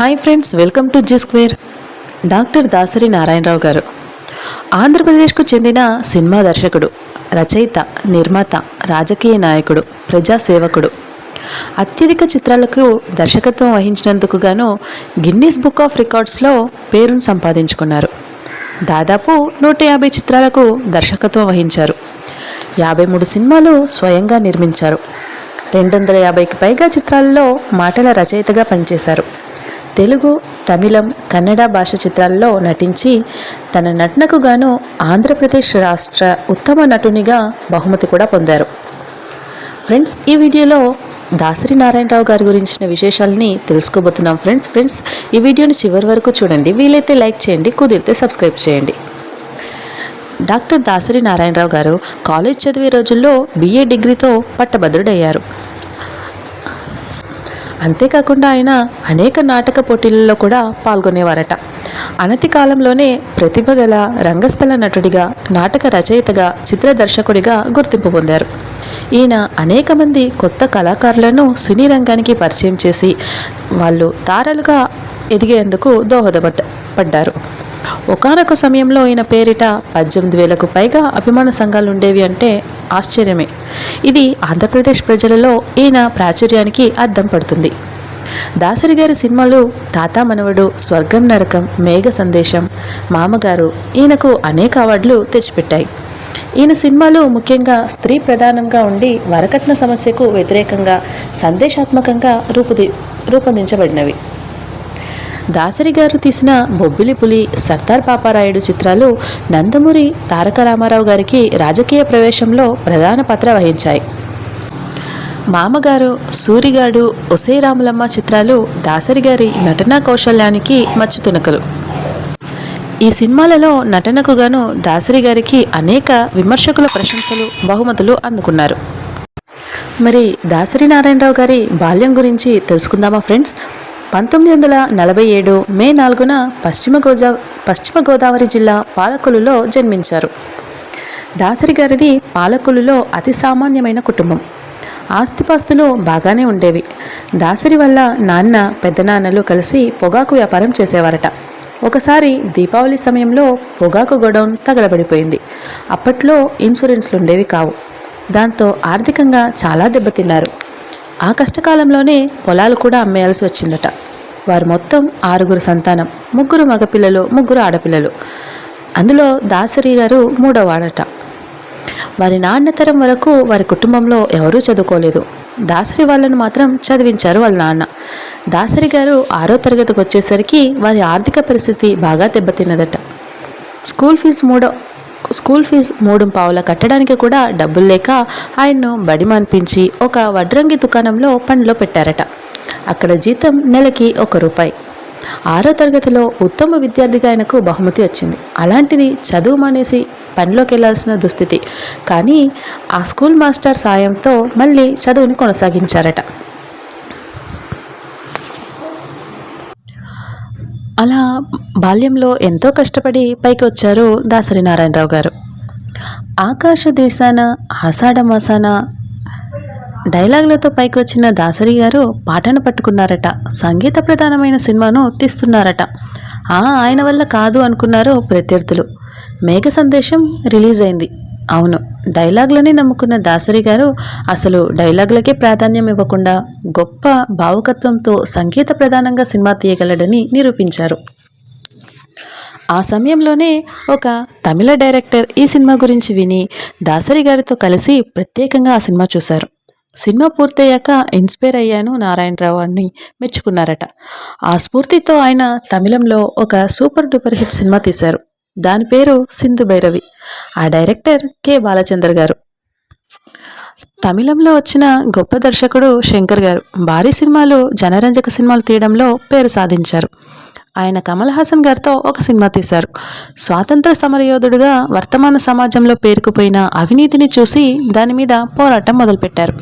Hi friends welcome to G square doctor Dasari Narayana Rao garu. ఆంధ్రప్రదేశ్కు చెందిన cinema దర్శకుడు రచయిత నిర్మాత రాజకీయ నాయకుడు ప్రజాసేవకుడు అత్యధిక చిత్రాలకు దర్శకత్వం వహించినందుకు గాను గిన్నీస్ బుక్ ఆఫ్ రికార్డ్స్లో పేరును సంపాదించుకున్నారు. దాదాపు నూట యాభై చిత్రాలకు దర్శకత్వం వహించారు. యాభై మూడు సినిమాలు స్వయంగా నిర్మించారు. రెండు వందల యాభైకి పైగా చిత్రాల్లో మాటల రచయితగా పనిచేశారు. తెలుగు తమిళం కన్నడ భాష చిత్రాల్లో నటించి తన నటనకు గాను ఆంధ్రప్రదేశ్ రాష్ట్ర ఉత్తమ నటునిగా బహుమతి కూడా పొందారు. ఫ్రెండ్స్ ఈ వీడియోలో దాసరి నారాయణరావు గారి గురించిన విశేషాలని తెలుసుకోబోతున్నాం ఫ్రెండ్స్. ఫ్రెండ్స్ ఈ వీడియోని చివరి వరకు చూడండి. వీలైతే లైక్ చేయండి కుదిరితే సబ్స్క్రైబ్ చేయండి. డాక్టర్ దాసరి నారాయణరావు గారు కాలేజ్ చదివే రోజుల్లో బిఏ డిగ్రీతో పట్టభద్రుడయ్యారు. అంతేకాకుండా ఆయన అనేక నాటక పోటీలలో కూడా పాల్గొనేవారట. అనతి కాలంలోనే ప్రతిభ గల రంగస్థల నటుడిగా నాటక రచయితగా చిత్ర దర్శకుడిగా గుర్తింపు పొందారు. ఈయన అనేక మంది కొత్త కళాకారులను సినీ రంగానికి పరిచయం చేసి వాళ్ళు తారలుగా ఎదిగేందుకు దోహదపడ్డారు పడ్డారు. ఒకానొక సమయంలో ఈయన పేరిట పద్దెనిమిది వేలకు పైగా అభిమాన సంఘాలు ఉండేవి అంటే ఆశ్చర్యమే. ఇది ఆంధ్రప్రదేశ్ ప్రజలలో ఈయన ప్రాచుర్యానికి అద్దం పడుతుంది. దాసరి గారి సినిమాలు తాత మనవడు స్వర్గం నరకం మేఘ సందేశం మామగారు ఈయనకు అనేక అవార్డులు తెచ్చిపెట్టాయి. ఈయన సినిమాలు ముఖ్యంగా స్త్రీ ప్రధానంగా ఉండి వరకట్న సమస్యకు వ్యతిరేకంగా సందేశాత్మకంగా రూపుది రూపొందించబడినవి. దాసరి గారు తీసిన బొబ్బిలి పులి సర్దార్ పాపారాయుడు చిత్రాలు నందమూరి తారక రామారావు గారికి రాజకీయ ప్రవేశంలో ప్రధాన పాత్ర వహించాయి. మామగారు సూరిగాడు ఒసే రాములమ్మ చిత్రాలు దాసరి గారి నటనా కౌశల్యానికి మచ్చుతునకలు ఈ సినిమాలలో నటనకు గాను దాసరి గారికి అనేక విమర్శకుల ప్రశంసలు బహుమతులు అందుకున్నారు. మరి దాసరి నారాయణరావు గారి బాల్యం గురించి తెలుసుకుందామా ఫ్రెండ్స్? పంతొమ్మిది వందల నలభై ఏడు మే నాలుగున పశ్చిమ గోదా పశ్చిమ గోదావరి జిల్లా పాలకొలులో జన్మించారు. దాసరి గారిది పాలకొలులో అతి సామాన్యమైన కుటుంబం. ఆస్తిపాస్తులు బాగానే ఉండేవి. దాసరి వల్ల నాన్న పెద్దనాన్నలు కలిసి పొగాకు వ్యాపారం చేసేవారట. ఒకసారి దీపావళి సమయంలో పొగాకు గొడౌన్ తగలబడిపోయింది. అప్పట్లో ఇన్సూరెన్స్లు ఉండేవి కావు. దాంతో ఆర్థికంగా చాలా దెబ్బతిన్నారు. ఆ కష్టకాలంలోనే పొలాలు కూడా అమ్మేయాల్సి వచ్చిందట. వారు మొత్తం ఆరుగురు సంతానం ముగ్గురు మగపిల్లలు ముగ్గురు ఆడపిల్లలు. అందులో దాసరి గారు మూడోవాడట. వారి నాన్న తరం వరకు వారి కుటుంబంలో ఎవరూ చదువుకోలేదు. దాసరి వాళ్ళను మాత్రం చదివించారు వాళ్ళ నాన్న. దాసరి గారు ఆరో తరగతికి వచ్చేసరికి వారి ఆర్థిక పరిస్థితి బాగా దెబ్బతిన్నదట. స్కూల్ ఫీజు మూడో స్కూల్ ఫీజు మూడు పావుల కట్టడానికి కూడా డబ్బులు లేక ఆయన్ను బడి మాన్పించి ఒక వడ్రంగి దుకాణంలో పనిలో పెట్టారట. అక్కడ జీతం నెలకి ఒక రూపాయి. ఆరో తరగతిలో ఉత్తమ విద్యార్థిగా ఆయనకు బహుమతి వచ్చింది. అలాంటిది చదువు మానేసి పనిలోకి వెళ్ళాల్సిన దుస్థితి. కానీ ఆ స్కూల్ మాస్టర్ సాయంతో మళ్ళీ చదువుని కొనసాగించారట. అలా బాల్యంలో ఎంతో కష్టపడి పైకి వచ్చారు దాసరి నారాయణరావు గారు. ఆకాశ దేశాన ఆషాఢమాసాన డైలాగులతో పైకి వచ్చిన దాసరి గారు పాటను పట్టుకున్నారట. సంగీత ప్రధానమైన సినిమాను తీస్తున్నారట. ఆ ఆయన వల్ల కాదు అనుకున్నారు ప్రత్యర్థులు. మేఘ సందేశం రిలీజ్ అయింది. అవును. డైలాగ్లనే నమ్ముకున్న దాసరి గారు అసలు డైలాగ్లకే ప్రాధాన్యం ఇవ్వకుండా గొప్ప భావుకత్వంతో సంగీత ప్రధానంగా సినిమా తీయగలడని నిరూపించారు. ఆ సమయంలోనే ఒక తమిళ డైరెక్టర్ ఈ సినిమా గురించి విని దాసరి గారితో కలిసి ప్రత్యేకంగా ఆ సినిమా చూశారు. సినిమా పూర్తయ్యాక ఇన్స్పైర్ అయ్యాను నారాయణరావు అని మెచ్చుకున్నారట. ఆ స్ఫూర్తితో ఆయన తమిళంలో ఒక సూపర్ డూపర్ హిట్ సినిమా తీశారు. దాని పేరు సింధు భైరవి. ఆ డైరెక్టర్ కె. బాలచంద్ర గారు. తమిళంలో వచ్చిన గొప్ప దర్శకుడు శంకర్ గారు. భారీ సినిమాలు జనరంజక సినిమాలు తీయడంలో పేరు సాధించారు. ఆయన కమల్ హాసన్ గారితో ఒక సినిమా తీశారు. స్వాతంత్ర సమరయోధుడుగా వర్తమాన సమాజంలో పేరుకుపోయిన అవినీతిని చూసి దాని మీద పోరాటం మొదలుపెట్టారు.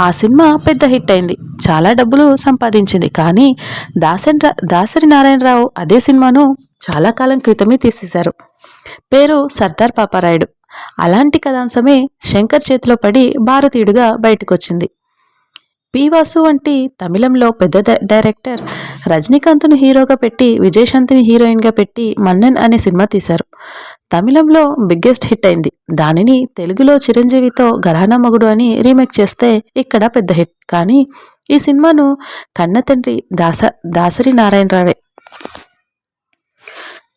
ఆ సినిమా పెద్ద హిట్ అయింది. చాలా డబ్బులు సంపాదించింది. కానీ దాసరి దాసరి నారాయణరావు అదే సినిమాను చాలా కాలం క్రితమే తీసేశారు. పేరు సర్దార్ పాపారాయుడు. అలాంటి కథాంశమే శంకర్ చేతిలో పడి భారతీయుడిగా బయటకొచ్చింది. పి వాసు వంటి తమిళంలో పెద్ద డైరెక్టర్ రజనీకాంత్ను హీరోగా పెట్టి విజయశాంతిని హీరోయిన్గా పెట్టి మన్నన్ అనే సినిమా తీశారు. తమిళంలో బిగ్గెస్ట్ హిట్ అయింది. దానిని తెలుగులో చిరంజీవితో గరానా మగుడు అని రీమేక్ చేస్తే ఇక్కడ పెద్ద హిట్. కానీ ఈ సినిమాను కన్న తండ్రి దాస దాసరి నారాయణరావే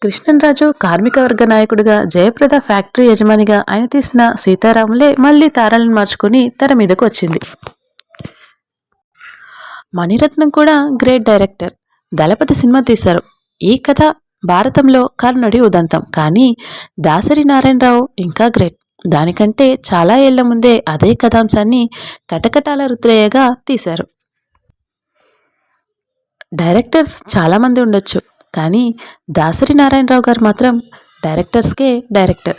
కృష్ణన్రాజు కార్మిక వర్గ నాయకుడిగా జయప్రద ఫ్యాక్టరీ యజమానిగా ఆయన తీసిన సీతారాములే మళ్ళీ తారాలను మార్చుకుని తెర మీదకు వచ్చింది. మణిరత్నం కూడా గ్రేట్ డైరెక్టర్. దళపతి సినిమా తీశారు. ఈ కథ భారతంలో కర్ణుడి ఉదంతం. కానీ దాసరి నారాయణరావు ఇంకా గ్రేట్. దానికంటే చాలా ఏళ్ళ ముందే అదే కథాంశాన్ని కటకటాల రుద్రయ్యగా తీశారు. డైరెక్టర్స్ చాలామంది ఉండొచ్చు. కానీ దాసరి నారాయణరావు గారు మాత్రం డైరెక్టర్స్కే డైరెక్టర్.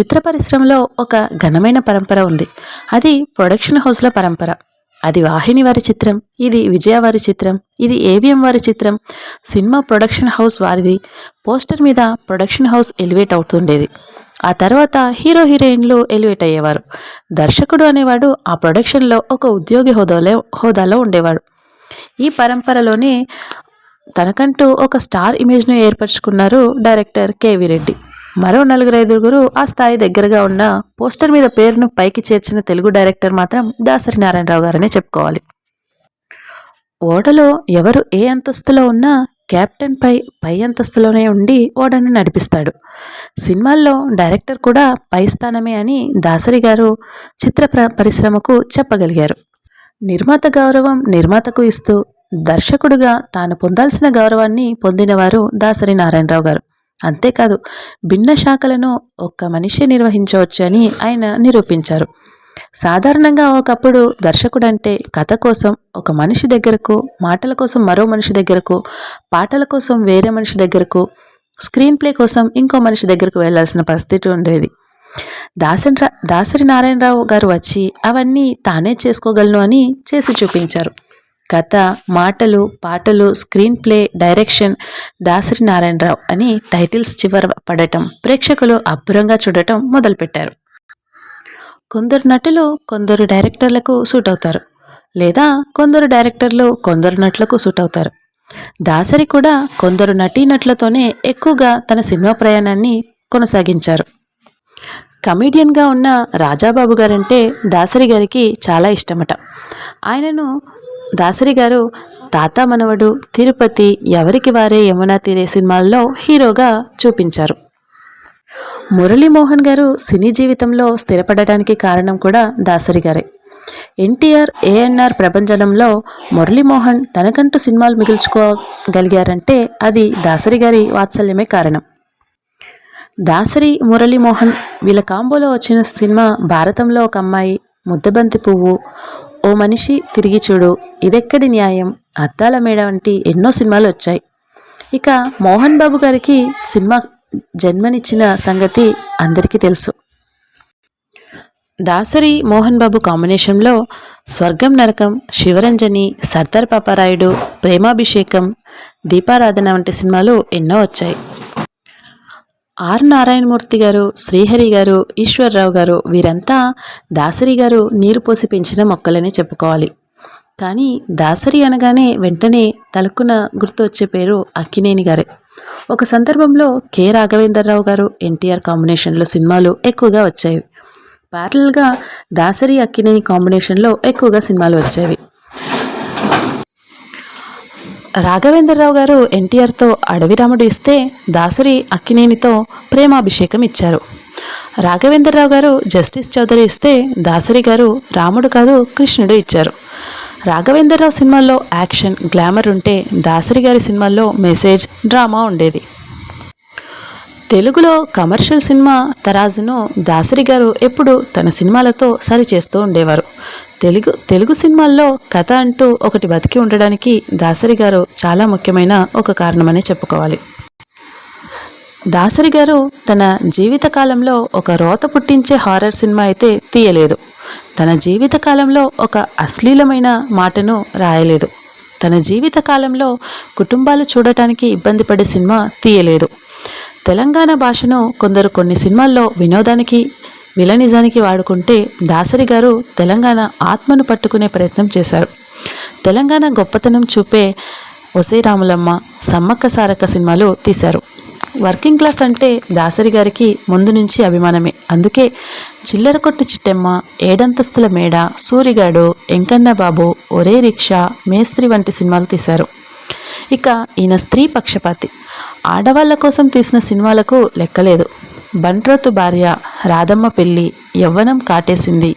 చిత్ర పరిశ్రమలో ఒక ఘనమైన పరంపర ఉంది. అది ప్రొడక్షన్ హౌస్ల పరంపర. అది వాహిని వారి చిత్రం ఇది విజయ వారి చిత్రం ఇది ఏవిఎం వారి చిత్రం. సినిమా ప్రొడక్షన్ హౌస్ వారిది. పోస్టర్ మీద ప్రొడక్షన్ హౌస్ ఎలివేట్ అవుతుండేది. ఆ తర్వాత హీరో హీరోయిన్లు ఎలివేట్ అయ్యేవారు. దర్శకుడు అనేవాడు ఆ ప్రొడక్షన్లో ఒక ఉద్యోగి హోదాలో హోదాలో ఉండేవాడు. ఈ పరంపరలోనే తనకంటూ ఒక స్టార్ ఇమేజ్ను ఏర్పరచుకున్నారు డైరెక్టర్ కేవీ రెడ్డి. మరో నలుగురు ఐదుగురు ఆ స్థాయి దగ్గరగా ఉన్న పోస్టర్ మీద పేరును పైకి చేర్చిన తెలుగు డైరెక్టర్ మాత్రం దాసరి నారాయణరావు గారనే చెప్పుకోవాలి. ఓడలో ఎవరు ఏ అంతస్తులో ఉన్నా కెప్టెన్ పై పై అంతస్తులోనే ఉండి ఓడను నడిపిస్తాడు. సినిమాల్లో డైరెక్టర్ కూడా పై స్థానమే అని దాసరి గారు చిత్ర పరిశ్రమకు చెప్పగలిగారు. నిర్మాత గౌరవం నిర్మాతకు ఇస్తూ దర్శకుడుగా తాను పొందాల్సిన గౌరవాన్ని పొందినవారు దాసరి నారాయణరావు గారు. అంతేకాదు భిన్న శాఖలను ఒక్క మనిషి నిర్వహించవచ్చు అని ఆయన నిరూపించారు. సాధారణంగా ఒకప్పుడు దర్శకుడంటే కథ కోసం ఒక మనిషి దగ్గరకు మాటల కోసం మరో మనిషి దగ్గరకు పాటల కోసం వేరే మనిషి దగ్గరకు స్క్రీన్ ప్లే కోసం ఇంకో మనిషి దగ్గరకు వెళ్ళాల్సిన పరిస్థితి ఉండేది. దాసరి రా- దాసరి నారాయణరావు గారు వచ్చి అవన్నీ తానే చేసుకోగలను అని చేసి చూపించారు. కథ మాటలు పాటలు screenplay direction Dasari Narayana Rao అని టైటిల్స్ చివర పడటం ప్రేక్షకులు అబ్బురంగా చూడటం మొదలుపెట్టారు. కొందరు నటులు కొందరు డైరెక్టర్లకు సూట్ అవుతారు లేదా కొందరు డైరెక్టర్లు కొందరు నటులకు సూట్ అవుతారు. దాసరి కూడా కొందరు నటీనటులతోనే ఎక్కువగా తన సినిమా ప్రయాణాన్ని కొనసాగించారు. కమీడియన్గా ఉన్న రాజాబాబు గారంటే దాసరి గారికి చాలా ఇష్టమట. ఆయనను దాసరి గారు తాత మనవడు తిరుపతి ఎవరికి వారే యమునా తీరే సినిమాల్లో హీరోగా చూపించారు. మురళీమోహన్ గారు సినీ జీవితంలో స్థిరపడడానికి కారణం కూడా దాసరి గారే. ఎన్టీఆర్ ఏఎన్ఆర్ ప్రపంచంలో మురళీమోహన్ తనకంటూ సినిమాలు మిగుల్చుకోగలిగారంటే అది దాసరి గారి వాత్సల్యమే కారణం. దాసరి మురళీమోహన్ వీళ్ళ కాంబోలో వచ్చిన సినిమా భారతంలో ఒక అమ్మాయి ముద్దబంతి పువ్వు ఓ మనిషి తిరిగి చూడు ఇదెక్కడి న్యాయం? అద్దాల మేడ వంటి ఎన్నో సినిమాలు వచ్చాయి. ఇక మోహన్ బాబు గారికి సినిమా జన్మనిచ్చిన సంగతి అందరికీ తెలుసు. దాసరి మోహన్ బాబు కాంబినేషన్లో స్వర్గం నరకం శివరంజని సర్దార్ పాపారాయుడు ప్రేమాభిషేకం దీపారాధన వంటి సినిమాలు ఎన్నో వచ్చాయి. ఆర్ నారాయణమూర్తి గారు శ్రీహరి గారు ఈశ్వరరావు గారు వీరంతా దాసరి గారు నీరు పోసి పెంచిన మొక్కలని చెప్పుకోవాలి. కానీ దాసరి అనగానే వెంటనే తలకున గుర్తు వచ్చే పేరు అక్కినేని గారే. ఒక సందర్భంలో కె. రాఘవేంద్రరావు గారు ఎన్టీఆర్ కాంబినేషన్లో సినిమాలు ఎక్కువగా వచ్చాయి. ప్యారల్గా దాసరి అక్కినేని కాంబినేషన్లో ఎక్కువగా సినిమాలు వచ్చేవి. రాఘవేంద్రరావు గారు ఎన్టీఆర్తో అడవిరాముడు ఇస్తే దాసరి అక్కినేనితో ప్రేమాభిషేకం ఇచ్చారు. రాఘవేంద్రరావు గారు జస్టిస్ చౌదరి ఇస్తే దాసరి గారు రాముడు కాదు కృష్ణుడు ఇచ్చారు. రాఘవేంద్రరావు సినిమాల్లో యాక్షన్ గ్లామర్ ఉంటే దాసరి గారి సినిమాల్లో మెసేజ్ డ్రామా ఉండేది. తెలుగులో కమర్షియల్ సినిమా తరాజును దాసరి గారు ఎప్పుడు తన సినిమాలతో సరిచేస్తూ ఉండేవారు. తెలుగు తెలుగు సినిమాల్లో కథ అంటూ ఒకటి బతికి ఉండడానికి దాసరి గారు చాలా ముఖ్యమైన ఒక కారణమని చెప్పుకోవాలి. దాసరి గారు తన జీవితకాలంలో ఒక రోత పుట్టించే హారర్ సినిమా అయితే తీయలేదు. తన జీవితకాలంలో ఒక అశ్లీలమైన మాటను రాయలేదు. తన జీవితకాలంలో కుటుంబాలు చూడటానికి ఇబ్బంది పడే సినిమా తీయలేదు. తెలంగాణ భాషను కొందరు కొన్ని సినిమాల్లో వినోదానికి విలనిజానికి వాడుకుంటే దాసరి గారు తెలంగాణ ఆత్మను పట్టుకునే ప్రయత్నం చేశారు. తెలంగాణ గొప్పతనం చూపే ఒసే రాములమ్మ సమ్మక్క సారక్క సినిమాలు తీశారు. వర్కింగ్ క్లాస్ అంటే దాసరి గారికి ముందు నుంచి అభిమానమే. అందుకే చిల్లర కొట్టు చిట్టెమ్మ ఏడంతస్తుల మేడ సూరిగాడు ఎంకన్న బాబు ఒరే రిక్షా మేస్త్రి వంటి సినిమాలు తీశారు. ఇక ఈయన స్త్రీ పక్షపాతి. ఆడవాళ్ళ కోసం తీసిన సినిమాలకు లెక్కలేదు. బంట్రోతు భార్య రాధమ్మ పెళ్ళి యవ్వనం కాటేసింది.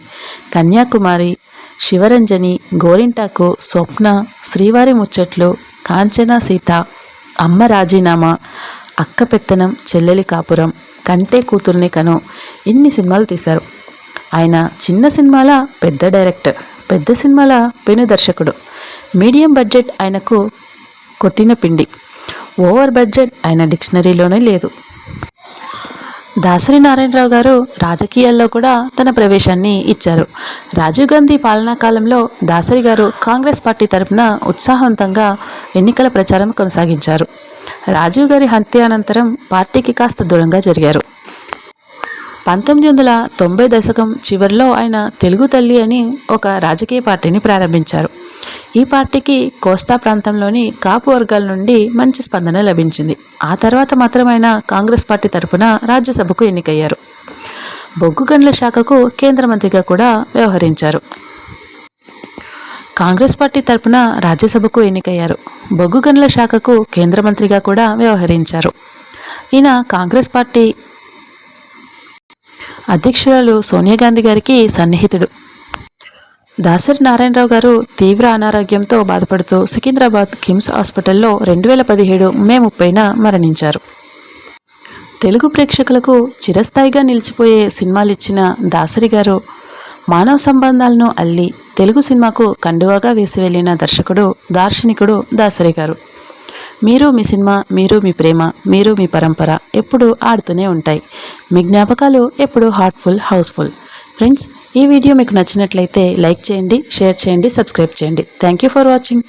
కన్యాకుమారి శివరంజని గోరింటాకు స్వప్న శ్రీవారి ముచ్చట్లు కాంచన సీత అమ్మ రాజీనామా అక్క పెత్తనం చెల్లెలి కాపురం కంటే కూతుర్ని కను ఇన్ని సినిమాలు తీశారు. ఆయన చిన్న సినిమాల పెద్ద డైరెక్టర్ పెద్ద సినిమాల పెను దర్శకుడు. మీడియం బడ్జెట్ ఆయనకు కొట్టిన పిండి. ఓవర్ బడ్జెట్ ఆయన డిక్షనరీలోనే లేదు. దాసరి నారాయణరావు గారు రాజకీయాల్లో కూడా తన ప్రవేశాన్ని ఇచ్చారు. రాజీవ్ గాంధీ పాలనా కాలంలో దాసరి గారు కాంగ్రెస్ పార్టీ తరపున ఉత్సాహవంతంగా ఎన్నికల ప్రచారం కొనసాగించారు. రాజీవ్ గారి హత్య అనంతరం పార్టీకి కాస్త దూరంగా జరిగారు. పంతొమ్మిది వందల తొంభై దశకం చివరిలో ఆయన తెలుగు తల్లి అని ఒక రాజకీయ పార్టీని ప్రారంభించారు. ఈ పార్టీకి కోస్తా ప్రాంతంలోని కాపు వర్గాల నుండి మంచి స్పందన లభించింది. ఆ తర్వాత మాత్రమైన కాంగ్రెస్ పార్టీ తరపున రాజ్యసభకు ఎన్నికయ్యారు. బొగ్గు గనుల శాఖకు కేంద్ర మంత్రిగా కూడా వ్యవహరించారు. కాంగ్రెస్ పార్టీ తరపున రాజ్యసభకు ఎన్నికయ్యారు. బొగ్గు గనుల శాఖకు కేంద్ర మంత్రిగా కూడా వ్యవహరించారు. ఈయన కాంగ్రెస్ పార్టీ అధ్యక్షురాలు సోనియా గాంధీ గారికి సన్నిహితుడు. దాసరి నారాయణరావు గారు తీవ్ర అనారోగ్యంతో బాధపడుతూ సికింద్రాబాద్ కిమ్స్ హాస్పిటల్లో రెండు వేల పదిహేడు మే ముప్పైన మరణించారు. తెలుగు ప్రేక్షకులకు చిరస్థాయిగా నిలిచిపోయే సినిమాలు ఇచ్చిన దాసరి గారు మానవ సంబంధాలను అల్లి తెలుగు సినిమాకు కండువాగా వేసి వెళ్ళిన దర్శకుడు దార్శనికుడు దాసరి గారు. మీరు మీ సినిమా మీరు మీ ప్రేమ మీరు మీ పరంపర ఎప్పుడూ ఆడుతూనే ఉంటాయి. మీ జ్ఞాపకాలు ఎప్పుడు హార్ట్ఫుల్ హౌస్ఫుల్. ఫ్రెండ్స్ ఈ వీడియో మీకు నచ్చినట్లయితే లైక్ చేయండి షేర్ చేయండి సబ్స్క్రైబ్ చేయండి. Thank you for watching